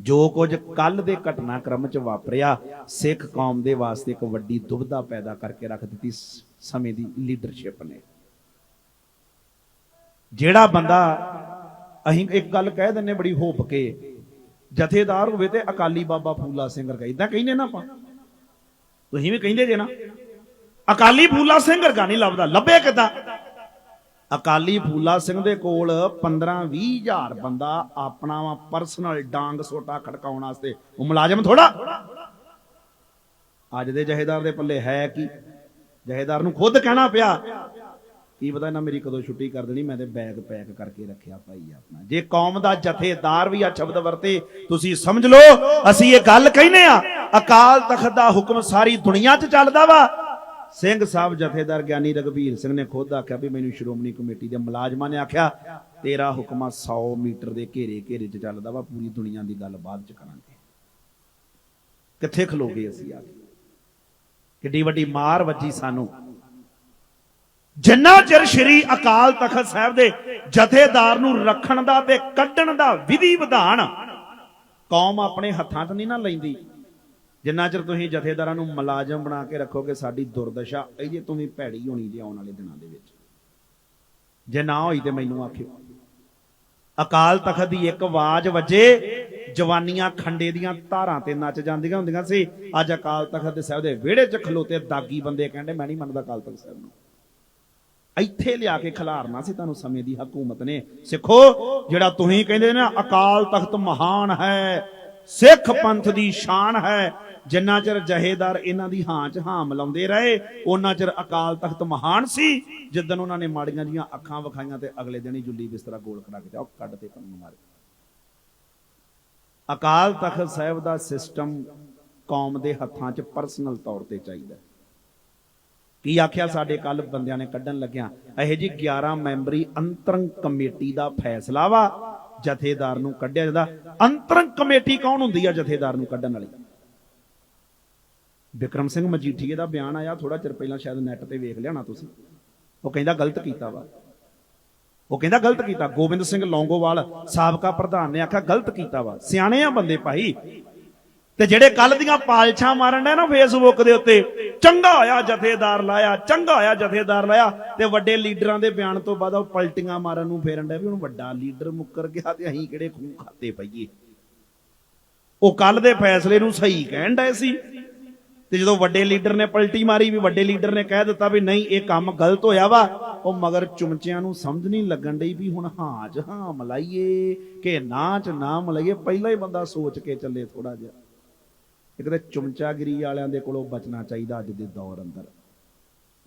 ਜੋ ਕੁਝ ਕੱਲ ਦੇ ਘਟਨਾਕ੍ਰਮ ਚ ਵਾਪਰਿਆ, ਸਿੱਖ ਕੌਮ ਦੇ ਵਾਸਤੇ ਇੱਕ ਵੱਡੀ ਦੁਬਿਧਾ ਪੈਦਾ ਕਰਕੇ ਰੱਖ ਦਿੱਤੀ ਸਮੇਂ ਦੀ ਲੀਡਰਸ਼ਿਪ ਨੇ। ਜਿਹੜਾ ਬੰਦਾ, ਅਸੀਂ ਇੱਕ ਗੱਲ ਕਹਿ ਦਿੰਨੇ ਬੜੀ ਹੋਪ ਕੇ, ਜਥੇਦਾਰ ਹੋਵੇ ਤੇ ਅਕਾਲੀ ਬਾਬਾ ਫੂਲਾ ਸਿੰਘ ਵਰਗਾ ਇਦਾਂ ਕਹਿੰਦੇ ਨਾ ਆਪਾਂ। ਤੁਸੀਂ ਵੀ ਕਹਿੰਦੇ ਜੇ ਨਾ। ਅਕਾਲੀ ਫੂਲਾ ਸਿੰਘ ਵਰਗਾ ਨਹੀਂ ਲੱਭਦਾ ਲੱਭੇ ਕਿਦਾਂ? ਅਕਾਲੀ ਫੂਲਾ ਸਿੰਘ ਦੇ ਕੋਲ 15 20 ਹਜ਼ਾਰ ਬੰਦਾ ਆਪਣਾ ਵਾ ਪਰਸਨਲ ਡਾਂਗ ਸੋਟਾ ਖੜਕਾਉਣ ਵਾਸਤੇ। ਉਹ ਮੁਲਾਜ਼ਮ ਥੋੜਾ ਅੱਜ ਦੇ ਜਹੇਦਾਰ ਦੇ ਪੱਲੇ ਹੈ ਕੀ? ਜਹੇਦਾਰ ਨੂੰ ਖੁਦ ਕਹਿਣਾ ਪਿਆ। ਕੀ ਪਤਾ ਨਾ ਮੇਰੀ ਕਦੋਂ ਛੁੱਟੀ ਕਰ ਦੇਣੀ, ਮੈਂ ਤੇ ਬੈਗ ਪੈਕ ਕਰਕੇ ਰੱਖਿਆ ਭਾਈ ਆਪਣਾ। ਜੇ ਕੌਮ ਦਾ ਜਥੇਦਾਰ ਵੀ ਆ ਸ਼ਬਦ ਵਰਤੇ, ਤੁਸੀਂ ਸਮਝ ਲਓ, ਅਸੀਂ ਇਹ ਗੱਲ ਕਹਿੰਨੇ ਆ, ਅਕਾਲ ਤਖਤ ਦਾ ਹੁਕਮ ਸਾਰੀ ਦੁਨੀਆ 'ਚ ਚੱਲਦਾ ਵਾ। ਸਿੰਘ ਸਾਹਿਬ ਜਥੇਦਾਰ ਗਿਆਨੀ ਰਗਵੀਰ ਸਿੰਘ ਨੇ ਖੁਦ ਆਖਿਆ ਵੀ ਮੈਨੂੰ ਸ਼੍ਰੋਮਣੀ ਕਮੇਟੀ ਦੇ ਮੁਲਾਜ਼ਮਾਂ ਨੇ ਆਖਿਆ, ਤੇਰਾ ਹੁਕਮ ਆ 100 ਮੀਟਰ ਦੇ ਘੇਰੇ ਘੇਰੇ 'ਚ ਚੱਲਦਾ ਵਾ, ਪੂਰੀ ਦੁਨੀਆ ਦੀ ਗੱਲ ਬਾਅਦ 'ਚ ਕਰਾਂਗੇ। ਕਿੱਥੇ ਖਲੋਗੇ ਅਸੀਂ ਆ ਕੇ? ਕਿੱਡੀ ਵੱਡੀ ਮਾਰ ਵੱਜੀ ਸਾਨੂੰ। ਜਿੰਨਾ ਚਿਰ ਸ਼੍ਰੀ ਅਕਾਲ ਤਖਤ ਸਾਹਿਬ ਦੇ ਜਥੇਦਾਰ ਨੂੰ ਰੱਖਣ ਦਾ ਤੇ ਕੱਢਣ ਦਾ ਵਿਧੀ ਵਿਧਾਨ, ਕੌਮ ਆਪਣੇ ਹੱਥਾਂ 'ਚ ਨਹੀਂ ਨਾ ਲੈਂਦੀ। ਜਿੰਨਾ ਚਿਰ ਤੁਸੀਂ ਜਥੇਦਾਰਾਂ ਨੂੰ ਮੁਲਾਜ਼ਮ ਬਣਾ ਕੇ ਰੱਖੋਗੇ, ਸਾਡੀ ਦੁਰਦਸ਼ਾ ਇਹਦੇ ਤੋਂ ਵੀ ਭੈੜੀ ਹੋਣੀ ਜੇ ਆਉਣ ਵਾਲੇ ਦਿਨਾਂ ਦੇ ਵਿੱਚ। ਜੇ ਨਾ ਹੋਈ ਤੇ ਮੈਨੂੰ ਆਖਿਓ। ਅਕਾਲ ਤਖਤ ਦੀ ਇੱਕ ਆਵਾਜ਼ ਵੱਜੇ, ਜਵਾਨੀਆਂ ਖੰਡੇ ਦੀਆਂ ਧਾਰਾਂ ਤੇ ਨੱਚ ਜਾਂਦੀਆਂ ਹੁੰਦੀਆਂ ਸੀ। ਅੱਜ ਅਕਾਲ ਤਖਤ ਦੇ ਸਾਹਿਬ ਦੇ ਵਿਹੜੇ 'ਚ ਖਲੋਤੇ ਦਾਗੀ ਬੰਦੇ ਕਹਿੰਦੇ, ਮੈਂ ਨਹੀਂ ਮੰਨਦਾ ਅਕਾਲ ਤਖਤ ਸਾਹਿਬ ਨੂੰ। ਇੱਥੇ ਲਿਆ ਕੇ ਖਿਲਾਰਨਾ ਸੀ ਤੁਹਾਨੂੰ ਸਮੇਂ ਦੀ ਹਕੂਮਤ ਨੇ। ਸਿੱਖੋ, ਜਿਹੜਾ ਤੁਸੀਂ ਕਹਿੰਦੇ ਨੇ, ਅਕਾਲ ਤਖਤ ਮਹਾਨ ਹੈ, ਸਿੱਖ ਪੰਥ ਦੀ ਸ਼ਾਨ ਹੈ ਜਿੰਨਾ ਚਿਰ ਜਹੇਦਾਰ ਇਹਨਾਂ ਦੀ ਹਾਂ ਚ ਹਾਂ ਮਿਲਾਉਂਦੇ ਰਹੇ ਉਹਨਾਂ ਚਿਰ ਅਕਾਲ ਤਖਤ ਮਹਾਨ ਸੀ। ਜਿੱਦਨ ਉਹਨਾਂ ਨੇ ਮਾੜੀਆਂ ਜੀਆਂ ਅੱਖਾਂ ਵਿਖਾਈਆਂ ਤੇ ਅਗਲੇ ਦਿਨ ਹੀ ਜੁੱਲੀ ਬਿਸਤਰਾ ਗੋਲ ਖੜਾ ਕੇ ਉਹ ਕੱਢ ਤੇ ਕੰਨ ਮਾਰੇ। ਅਕਾਲ ਤਖਤ ਸਾਹਿਬ ਦਾ ਸਿਸਟਮ ਕੌਮ ਦੇ ਹੱਥਾਂ 'ਚ ਪਰਸਨਲ ਤੌਰ ਤੇ ਚਾਹੀਦਾ ਕੀ ਆਖਿਆ ਸਾਡੇ ਕੱਲ ਬੰਦਿਆਂ ਨੇ ਕੱਢਣ ਲੱਗਿਆ? ਇਹ ਜੀ 11 ਮੈਂਬਰੀ ਅੰਤਰੰਗ ਕਮੇਟੀ ਦਾ ਫੈਸਲਾ ਵਾ, ਜਥੇਦਾਰ ਨੂੰ ਕੱਢਿਆ ਜਾਂਦਾ। ਅੰਤਰੰਗ ਕਮੇਟੀ ਕੌਣ ਹੁੰਦੀ ਆ ਜਥੇਦਾਰ ਨੂੰ ਕੱਢਣ ਵਾਲੀ? ਵਿਕਰਮ ਸਿੰਘ ਮਜੀਠੀਏ ਦਾ ਬਿਆਨ ਆਇਆ ਥੋੜਾ ਚਿਰ ਪਹਿਲਾਂ ਸ਼ਾਇਦ ਨੈਟ ਤੇ ਵੇਖ ਲਿਆ ਨਾ ਤੁਸੀਂ। ਉਹ ਕਹਿੰਦਾ ਗਲਤ ਕੀਤਾ ਵਾ। ਉਹ ਕਹਿੰਦਾ ਗਲਤ ਕੀਤਾ। ਗੋਬਿੰਦ ਸਿੰਘ ਲੌਂਗੋਵਾਲ, ਸਾਬਕਾ ਪ੍ਰਧਾਨ ਨੇ ਆਖਿਆ ਗਲਤ ਕੀਤਾ ਵਾ। ਸਿਆਣੇ ਆ ਬੰਦੇ ਭਾਈ। ਤੇ ਜਿਹੜੇ ਕੱਲ ਦੀਆਂ ਪਾਲਛਾਂ ਮਾਰਨ ਦੇ ਨਾ ਫੇਸਬੁੱਕ ਦੇ ਉੱਤੇ, ਚੰਗਾ ਹੋਇਆ ਜਥੇਦਾਰ ਲਾਇਆ, ਚੰਗਾ ਹੋਇਆ ਜਥੇਦਾਰ ਲਾਇਆ। ਤੇ ਵੱਡੇ ਲੀਡਰਾਂ ਦੇ ਬਿਆਨ ਤੋਂ ਬਾਅਦ ਉਹ ਪਲਟੀਆਂ ਮਾਰਨ ਨੂੰ ਫੇਰਨ ਡਿਆ ਵੀ ਹੁਣ ਵੱਡਾ ਲੀਡਰ ਮੁੱਕਰ ਗਿਆ ਤੇ ਅਸੀਂ ਕਿਹੜੇ ਖੂਹ ਖਾਤੇ ਪਈਏ। ਉਹ ਕੱਲ ਦੇ ਫੈਸਲੇ ਨੂੰ ਸਹੀ ਕਹਿਣ ਡਏ ਸੀ। ਤੇ ਜਦੋਂ ਵੱਡੇ ਲੀਡਰ ਨੇ ਪਲਟੀ ਮਾਰੀ ਵੀ ਵੱਡੇ ਲੀਡਰ ਨੇ ਕਹਿ ਦਿੱਤਾ ਵੀ ਨਹੀਂ, ਇਹ ਕੰਮ ਗਲਤ ਹੋਇਆ ਵਾ, ਉਹ ਮਗਰ ਚੁਮਚਿਆਂ ਨੂੰ ਸਮਝ ਨਹੀਂ ਲੱਗਣ ਡਈ ਵੀ ਹੁਣ ਹਾਂ ਚ ਹਾਂ ਮਲਾਈਏ ਕਿ ਨਾ ਚ ਨਾ ਮਲਾਈਏ। ਪਹਿਲਾਂ ਹੀ ਬੰਦਾ ਸੋਚ ਕੇ ਚੱਲੇ ਥੋੜਾ ਜਿਹਾ। ਇੱਕ ਤਾਂ ਚੁਮਚਾਗਿਰੀ ਵਾਲਿਆਂ ਦੇ ਕੋਲੋਂ ਬਚਣਾ ਚਾਹੀਦਾ ਅੱਜ ਦੇ ਦੌਰ ਅੰਦਰ।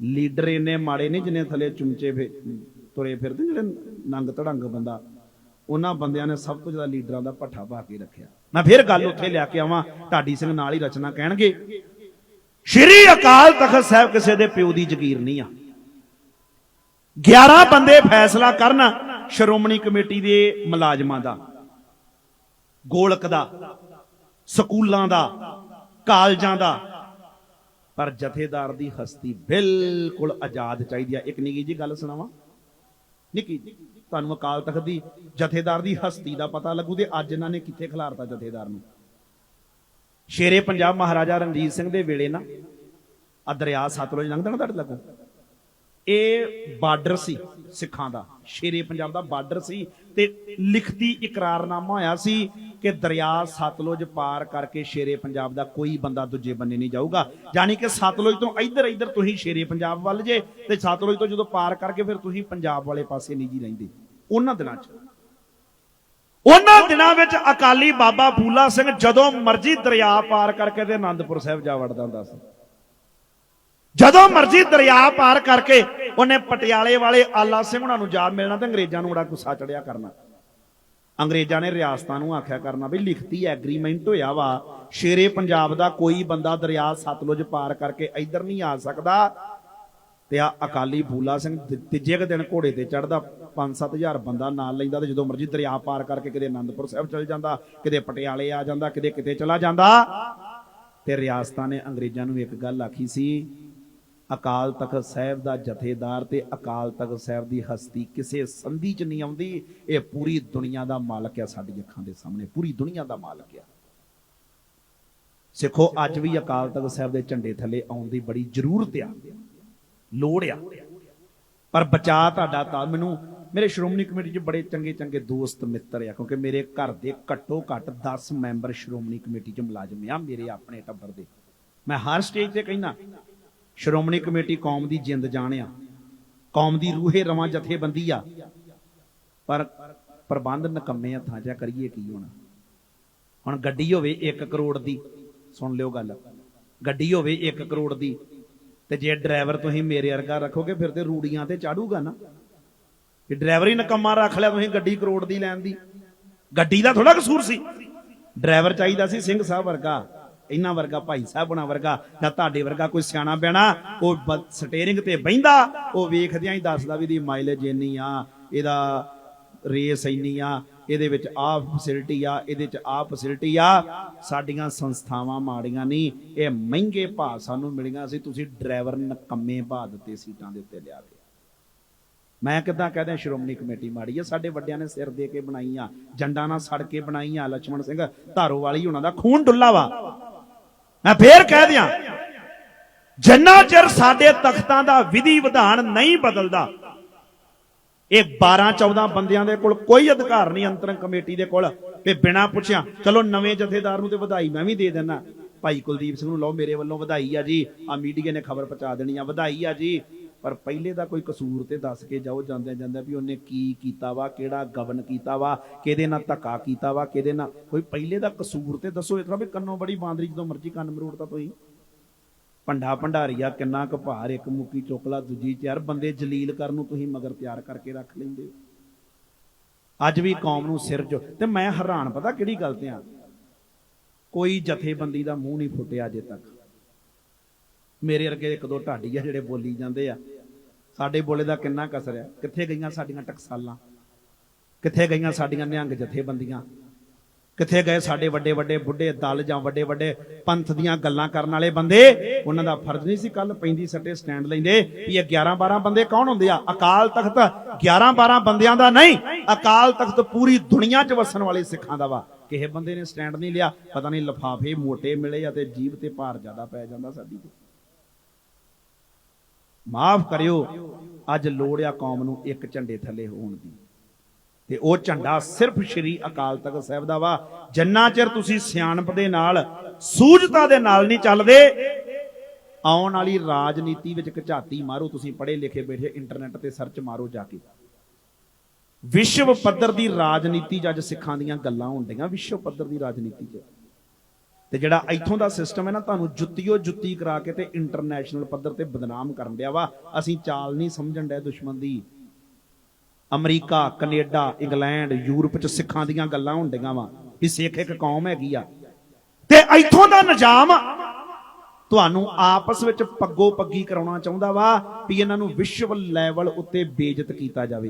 ਲੀਡਰ ਇੰਨੇ ਮਾੜੇ ਨਹੀਂ ਜਿੰਨੇ ਥੱਲੇ ਚੁਮਚੇ ਫੇ ਤੁਰੇ ਫਿਰਦੇ ਜਿਹੜੇ ਨੰਗ ਧੜੰਗ ਬੰਦਾ। ਉਹਨਾਂ ਬੰਦਿਆਂ ਨੇ ਸਭ ਤੋਂ ਜ਼ਿਆਦਾ ਲੀਡਰਾਂ ਦਾ ਪੱਠਾ ਪਾ ਕੇ ਰੱਖਿਆ। ਮੈਂ ਫਿਰ ਗੱਲ ਉੱਥੇ ਲਿਆ ਕੇ ਆਵਾਂ ਢਾਡੀ ਸਿੰਘ ਨਾਲ ਹੀ ਰਚਨਾ ਕਹਿਣਗੇ। ਸ਼੍ਰੀ ਅਕਾਲ ਤਖਤ ਸਾਹਿਬ ਕਿਸੇ ਦੇ ਪਿਓ ਦੀ ਜ਼ਗੀਰ ਨਹੀਂ ਆ। 11 ਬੰਦੇ ਫੈਸਲਾ ਕਰਨ ਸ਼੍ਰੋਮਣੀ ਕਮੇਟੀ ਦੇ ਮੁਲਾਜ਼ਮਾਂ ਦਾ, ਗੋਲਕ ਦਾ, ਸਕੂਲਾਂ ਦਾ, ਕਾਲਜਾਂ ਦਾ। ਪਰ ਜਥੇਦਾਰ ਦੀ ਹਸਤੀ ਬਿਲਕੁਲ ਆਜ਼ਾਦ ਚਾਹੀਦੀ ਆ। ਇੱਕ ਨਿੱਕੀ ਜੀ ਗੱਲ ਸੁਣਾਵਾਂ? ਨਿੱਕੀ ਤੁਹਾਨੂੰ ਅਕਾਲ ਤਖਤ ਦੀ ਜਥੇਦਾਰ ਦੀ ਹਸਤੀ ਦਾ ਪਤਾ ਲੱਗੂ ਤੇ ਅੱਜ ਇਹਨਾਂ ਨੇ ਕਿੱਥੇ ਖਿਲਾਰਤਾ ਜਥੇਦਾਰ ਨੂੰ? ਸ਼ੇਰੇ ਪੰਜਾਬ ਮਹਾਰਾਜਾ ਰਣਜੀਤ ਸਿੰਘ ਦੇ ਵੇਲੇ ਨਾ ਆ ਦਰਿਆ ਸਤਲੁਜ ਲੰਘਦਾ ਨਾ ਤੁਹਾਡੇ ਲੱਗੋ? ਇਹ ਬਾਰਡਰ ਸੀ ਸਿੱਖਾਂ ਦਾ, ਸ਼ੇਰੇ ਪੰਜਾਬ ਦਾ ਬਾਰਡਰ ਸੀ ਤੇ ਲਿਖਤੀ ਇਕਰਾਰਨਾਮਾ ਹੋਇਆ ਸੀ ਕਿ ਦਰਿਆ ਸਤਲੁਜ ਪਾਰ ਕਰਕੇ ਸ਼ੇਰੇ ਪੰਜਾਬ ਦਾ ਕੋਈ ਬੰਦਾ ਦੂਜੇ ਬੰਨੇ ਨਹੀਂ ਜਾਊਗਾ। ਯਾਨੀ ਕਿ ਸਤਲੁਜ ਤੋਂ ਇੱਧਰ ਇੱਧਰ ਤੁਸੀਂ ਸ਼ੇਰੇ ਪੰਜਾਬ ਵੱਲ ਜੇ ਤੇ ਸਤਲੁਜ ਤੋਂ ਜਦੋਂ ਪਾਰ ਕਰਕੇ ਫਿਰ ਤੁਸੀਂ ਪੰਜਾਬ ਵਾਲੇ ਪਾਸੇ ਨਹੀਂ ਜੀ ਰਹਿੰਦੇ। ਉਹਨਾਂ ਦਿਨਾਂ 'ਚ ਉਹਨਾਂ ਦਿਨਾਂ ਵਿੱਚ ਅਕਾਲੀ ਬਾਬਾ ਫੂਲਾ ਸਿੰਘ ਜਦੋਂ ਮਰਜ਼ੀ ਦਰਿਆ ਪਾਰ ਕਰਕੇ ਤੇ ਆਨੰਦਪੁਰ ਸਾਹਿਬ ਜਾ ਵੜਦਾ ਹੁੰਦਾ ਸੀ। ਜਦੋਂ ਮਰਜ਼ੀ ਦਰਿਆ ਪਾਰ ਕਰਕੇ ਉਹਨੇ ਪਟਿਆਲੇ ਵਾਲੇ ਆਲਾ ਸਿੰਘ ਉਹਨਾਂ ਨੂੰ ਜਾ ਮਿਲਣਾ ਤੇ ਅੰਗਰੇਜ਼ਾਂ ਨੂੰ ਬੜਾ ਗੁੱਸਾ ਚੜਿਆ ਕਰਨਾ। ਅੰਗਰੇਜ਼ਾਂ ਨੇ ਰਿਆਸਤਾਂ ਨੂੰ ਆਖਿਆ ਕਰਨਾ ਵੀ ਲਿਖਤੀ ਐਗਰੀਮੈਂਟ ਹੋਇਆ ਵਾ, ਸ਼ੇਰੇ ਪੰਜਾਬ ਦਾ ਕੋਈ ਬੰਦਾ ਦਰਿਆ ਸਤਲੁਜ ਪਾਰ ਕਰਕੇ ਇੱਧਰ ਨਹੀਂ ਆ ਸਕਦਾ ਤੇ ਆ ਅਕਾਲੀ ਫੂਲਾ ਸਿੰਘ ਤੀਜੇ ਕੁ ਦਿਨ ਘੋੜੇ ਤੇ ਚੜਦਾ 5-7000 ਬੰਦਾ ਨਾਲ ਲੈਂਦਾ ਤੇ ਜਦੋਂ ਮਰਜ਼ੀ ਦਰਿਆ ਪਾਰ ਕਰਕੇ ਕਿਤੇ ਆਨੰਦਪੁਰ ਸਾਹਿਬ ਚਲ ਜਾਂਦਾ, ਕਿਤੇ ਪਟਿਆਲੇ ਆ ਜਾਂਦਾ, ਕਿਤੇ ਕਿਤੇ ਚਲਾ ਜਾਂਦਾ। ਤੇ ਰਿਆਸਤਾਂ ਨੇ ਅੰਗਰੇਜ਼ਾਂ ਨੂੰ ਇੱਕ ਗੱਲ ਆਖੀ ਸੀ, ਅਕਾਲ ਤਖਤ ਸਾਹਿਬ ਦਾ ਜਥੇਦਾਰ ਤੇ ਅਕਾਲ ਤਖਤ ਸਾਹਿਬ ਦੀ ਹਸਤੀ ਕਿਸੇ ਸੰਧੀ 'ਚ ਨਹੀਂ ਆਉਂਦੀ, ਇਹ ਪੂਰੀ ਦੁਨੀਆ ਦਾ ਮਾਲਕ ਆ ਸਾਡੀ ਅੱਖਾਂ ਦੇ ਸਾਹਮਣੇ, ਪੂਰੀ ਦੁਨੀਆ ਦਾ ਮਾਲਕ ਆ। ਸਿੱਖੋ, ਅੱਜ ਵੀ ਅਕਾਲ ਤਖਤ ਸਾਹਿਬ ਦੇ ਝੰਡੇ ਥੱਲੇ ਆਉਣ ਦੀ ਬੜੀ ਜ਼ਰੂਰਤ ਆ। ਲੋੜ ਆ। ਪਰ ਬਚਾ ਤੁਹਾਡਾ ਤਾਂ ਮੈਨੂੰ ਮੇਰੇ ਸ਼੍ਰੋਮਣੀ ਕਮੇਟੀ 'ਚ ਬੜੇ ਚੰਗੇ ਚੰਗੇ ਦੋਸਤ ਮਿੱਤਰ ਆ ਕਿਉਂਕਿ ਮੇਰੇ ਘਰ ਦੇ ਘੱਟੋ ਘੱਟ 10 ਮੈਂਬਰ ਸ਼੍ਰੋਮਣੀ ਕਮੇਟੀ 'ਚ ਮੁਲਾਜ਼ਮ ਆ ਮੇਰੇ ਆਪਣੇ ਟੱਬਰ ਦੇ। ਮੈਂ ਹਰ ਸਟੇਜ ਤੇ ਕਹਿੰਦਾ ਸ਼੍ਰੋਮਣੀ ਕਮੇਟੀ ਕੌਮ ਦੀ ਜਿੰਦ ਜਾਣ ਆ ਕੌਮ ਦੀ ਰੂਹੇ ਰਵਾਂ ਜਥੇਬੰਦੀ ਆ ਪਰ ਪ੍ਰਬੰਧ ਨਕੰਮੇ ਹੱਥਾਂ 'ਚ ਆ, ਕਰੀਏ ਕੀ ਹੁਣ? ਹੁਣ ਗੱਡੀ ਹੋਵੇ 1 ਕਰੋੜ ਦੀ ਸੁਣ ਲਿਓ ਗੱਲ ਗੱਡੀ ਹੋਵੇ 1 ਕਰੋੜ ਦੀ ਤੇ ਜੇ ਡਰਾਈਵਰ ਤੁਸੀਂ ਮੇਰੇ ਵਰਗਾ ਰੱਖੋਗੇ, ਫਿਰ ਤੇ ਰੂੜੀਆਂ ਤੇ ਚਾੜੂਗਾ ਨਾ। ਇਹ ਡਰਾਈਵਰ ਹੀ ਨਕੰਮਾ ਰੱਖ ਲਿਆ, ਤੁਸੀਂ ਗੱਡੀ ਕਰੋੜ ਦੀ ਲੈਣ ਦੀ। ਗੱਡੀ ਦਾ ਥੋੜਾ ਕਸੂਰ ਸੀ। ਡਰਾਈਵਰ ਚਾਹੀਦਾ ਸੀ ਸਿੰਘ ਸਾਹਿਬ ਵਰਗਾ, ਇਹਨਾਂ ਵਰਗਾ, ਭਾਈ ਸਾਹਿਬ ਬਣਾ ਵਰਗਾ, ਜਾਂ ਤੁਹਾਡੇ ਵਰਗਾ ਕੋਈ ਸਿਆਣਾ ਬਿਆਣਾ ਉਹ ਬ- ਤੇ ਬਹਿੰਦਾ, ਉਹ ਵੇਖਦਿਆਂ ਹੀ ਦੱਸਦਾ ਵੀ ਦੀ ਮਾਈਲੇਜ ਇੰਨੀ ਆ, ਇਹਦਾ ਰੇਸ ਇੰਨੀ ਆ ਇਹਦੇ ਵਿੱਚ ਆ ਫੈਸਿਲਿਟੀ ਆ, ਇਹਦੇ ਵਿੱਚ ਆ ਫੈਸਿਲਿਟੀ ਆ। ਸਾਡੀਆਂ ਸੰਸਥਾਵਾਂ ਮਾੜੀਆਂ ਨਹੀਂ, ਇਹ ਮਹਿੰਗੇ ਭਾਅ ਸਾਨੂੰ ਮਿਲੀਆਂ ਸੀ, ਤੁਸੀਂ ਡਰਾਈਵਰ ਨਕੰਮੇ ਭਾਅ ਦਿੱਤੇ ਸੀਟਾਂ ਦੇ ਉੱਤੇ ਲਿਆ ਕੇ। ਮੈਂ ਕਿਦਾਂ ਕਹਦੇ ਸ਼੍ਰੋਮਣੀ ਕਮੇਟੀ ਮਾੜੀ ਆ, ਸਾਡੇ ਵੱਡਿਆਂ ਨੇ ਸਿਰ ਦੇ ਕੇ ਬਣਾਈ ਆ ਜੰਡਾ ਨਾਲ ਸੜ ਕੇ ਬਣਾਈ ਆ ਲక్ష్మణ ਸਿੰਘ ਧਾਰੋਵਾਲੀ ਉਹਨਾਂ ਦਾ ਖੂਨ ਡੁੱਲਾ ਵਾ। ਮੈਂ ਫੇਰ ਕਹਿ ਦਿਆਂ, ਜਿੰਨਾ ਚਿਰ ਸਾਡੇ ਤਖਤਾਂ ਦਾ ਵਿਧੀ ਵਿਧਾਨ ਨਹੀਂ ਬਦਲਦਾ ਇਹ 12 14 ਬੰਦਿਆਂ ਦੇ ਕੋਲ ਕੋਈ ਅਧਿਕਾਰ ਨਹੀਂ ਅੰਤਰੰਗ ਕਮੇਟੀ ਦੇ ਕੋਲ। ਕਿ ਬਿਨਾ ਪੁੱਛਿਆ, ਚਲੋ ਨਵੇਂ ਜਥੇਦਾਰ ਨੂੰ ਤੇ ਵਧਾਈ ਮੈਂ ਵੀ ਦੇ ਦਿੰਦਾ ਭਾਈ ਕੁਲਦੀਪ ਸਿੰਘ ਨੂੰ ਲਓ, ਮੇਰੇ ਵੱਲੋਂ ਵਧਾਈ ਆ ਜੀ। ਆ ਮੀਡੀਆ ਨੇ ਖਬਰ ਪਹੁੰਚਾ ਦੇਣੀ ਆ, ਵਧਾਈ ਆ ਜੀ। ਪਰ ਪਹਿਲੇ ਦਾ ਕੋਈ ਕਸੂਰ ਤੇ ਦੱਸ ਕੇ ਜਾਓ ਜਾਂਦੇ ਜਾਂਦੇ ਵੀ ਉਹਨੇ ਕੀ ਕੀਤਾ ਵਾ, ਕਿਹੜਾ ਗਵਨ ਕੀਤਾ ਵਾ, ਕਿਹਦੇ ਨਾਲ ਧੱਕਾ ਕੀਤਾ ਵਾ, ਕਿਹਦੇ ਨਾਲ। ਕੋਈ ਪਹਿਲੇ ਦਾ ਕਸੂਰ ਤੇ ਦੱਸੋ, ਇਸ ਤਰ੍ਹਾਂ ਵੀ ਕੰਨੋਂ ਬੜੀ ਬਾਂਦਰੀ ਜਦੋਂ ਮਰਜ਼ੀ ਕੰਨ ਮਰੋੜਦਾ ਤੁਸੀਂ। ਭੰਡਾ ਭੰਡਾਰੀਆ, ਕਿੰਨਾ ਕੁ ਭਾਰ, ਇੱਕ ਮੁੱਕੀ ਚੁੱਕਲਾ ਦੂਜੀ ਚਾਰ ਬੰਦੇ ਜਲੀਲ ਕਰਨ ਨੂੰ ਤੁਸੀਂ ਮਗਰ ਤਿਆਰ ਕਰਕੇ ਰੱਖ ਲੈਂਦੇ ਹੋ। ਅੱਜ ਵੀ ਕੌਮ ਨੂੰ ਸਿਰ ਜੋ ਤੇ ਮੈਂ ਹੈਰਾਨ, ਪਤਾ ਕਿਹੜੀ ਗੱਲ ਤੇ ਆ? ਕੋਈ ਜਥੇਬੰਦੀ ਦਾ ਮੂੰਹ ਨਹੀਂ ਫੁੱਟਿਆ ਅਜੇ ਤੱਕ। ਮੇਰੇ ਵਰਗੇ ਇੱਕ ਦੋ ਢਾਡੀ ਆ ਜਿਹੜੇ ਬੋਲੀ ਜਾਂਦੇ ਆ। ਸਾਡੇ ਬੋਲੇ ਦਾ ਕਿੰਨਾ ਕਸਰ ਆ? ਕਿੱਥੇ ਗਈਆਂ ਸਾਡੀਆਂ ਟਕਸਾਲਾਂ? ਕਿੱਥੇ ਗਈਆਂ ਸਾਡੀਆਂ ਨਿਹੰਗ ਜਥੇਬੰਦੀਆਂ? ਕਿੱਥੇ ਗਏ ਸਾਡੇ ਵੱਡੇ ਵੱਡੇ ਬੁੱਢੇ ਦਲ ਜਾਂ ਵੱਡੇ ਵੱਡੇ ਪੰਥ ਦੀਆਂ ਗੱਲਾਂ ਕਰਨ ਵਾਲੇ ਬੰਦੇ? ਉਹਨਾਂ ਦਾ ਫਰਜ਼ ਨਹੀਂ ਸੀ ਕੱਲ ਪੈਂਦੀ ਸੱਟੇ ਸਟੈਂਡ ਲੈਂਦੇ ਵੀ ਇਹ 11 12 ਬੰਦੇ ਕੌਣ ਹੁੰਦੇ ਆ? ਅਕਾਲ ਤਖਤ 11 12 ਬੰਦਿਆਂ ਦਾ ਨਹੀਂ। ਅਕਾਲ ਤਖਤ ਪੂਰੀ ਦੁਨੀਆ 'ਚ ਵਸਣ ਵਾਲੇ ਸਿੱਖਾਂ ਦਾ ਵਾ। ਕਿਸੇ ਬੰਦੇ ਨੇ ਸਟੈਂਡ ਨਹੀਂ ਲਿਆ? ਪਤਾ ਨਹੀਂ ਲਫਾਫੇ ਮੋਟੇ ਮਿਲੇ ਆ ਤੇ ਜੀਬ ਤੇ ਭਾਰ ਜ਼ਿਆਦਾ ਪੈ ਜਾਂਦਾ ਸਾਡੀ ਤੇ। ਮਾਫ ਕਰਿਓ, ਅੱਜ ਲੋੜ ਆ ਕੌਮ ਨੂੰ ਇੱਕ ਝੰਡੇ ਥੱਲੇ ਹੋਣ ਦੀ। ਤੇ ਉਹ ਝੰਡਾ ਸਿਰਫ ਸ਼੍ਰੀ ਅਕਾਲ ਤਖਤ ਸਾਹਿਬ ਦਾ ਵਾ। ਜਿੰਨਾ ਚਿਰ ਤੁਸੀਂ ਸਿਆਣਪ ਦੇ ਨਾਲ, ਸੂਝਤਾ ਦੇ ਨਾਲ ਨਹੀਂ ਚੱਲਦੇ, ਆਉਣ ਵਾਲੀ ਰਾਜਨੀਤੀ ਵਿੱਚ ਝਾਤੀ ਮਾਰੋ, ਤੁਸੀਂ ਪੜ੍ਹੇ ਲਿਖੇ ਬੈਠੇ ਇੰਟਰਨੈਟ ਤੇ ਸਰਚ ਮਾਰੋ ਜਾ ਕੇ। ਵਿਸ਼ਵ ਪੱਧਰ ਦੀ ਰਾਜਨੀਤੀ 'ਚ ਅੱਜ ਸਿੱਖਾਂ ਦੀਆਂ ਗੱਲਾਂ ਹੁੰਦੀਆਂ, ਵਿਸ਼ਵ ਪੱਧਰ ਦੀ ਰਾਜਨੀਤੀ 'ਚ। ਤੇ ਜਿਹੜਾ ਇੱਥੋਂ ਦਾ ਸਿਸਟਮ ਹੈ ਨਾ, ਤੁਹਾਨੂੰ ਜੁੱਤੀਓ ਜੁੱਤੀ ਕਰਾ ਕੇ ਤੇ ਇੰਟਰਨੈਸ਼ਨਲ ਪੱਧਰ ਤੇ ਬਦਨਾਮ ਕਰਨ ਡਿਆ ਵਾ। ਅਸੀਂ ਚਾਲ ਨਹੀਂ ਸਮਝਣ ਡਿਆ ਦੁਸ਼ਮਣ ਦੀ। ਅਮਰੀਕਾ, ਕੈਨੇਡਾ, ਇੰਗਲੈਂਡ, ਯੂਰਪ ਚ ਸਿੱਖਾਂ ਦੀਆਂ ਗੱਲਾਂ ਹੁੰਦੀਆਂ ਵਾ ਵੀ ਸਿੱਖ ਇੱਕ ਕੌਮ ਹੈਗੀ ਆ। ਤੇ ਇੱਥੋਂ ਦਾ ਨਿਜ਼ਾਮ ਤੁਹਾਨੂੰ ਆਪਸ ਵਿੱਚ ਪੱਗੋ ਪੱਗੀ ਕਰਾਉਣਾ ਚਾਹੁੰਦਾ ਵਾ ਵੀ ਇਹਨਾਂ ਨੂੰ ਵਿਸ਼ਵ ਲੈਵਲ ਉੱਤੇ ਬੇਇੱਜ਼ਤ ਕੀਤਾ ਜਾਵੇ।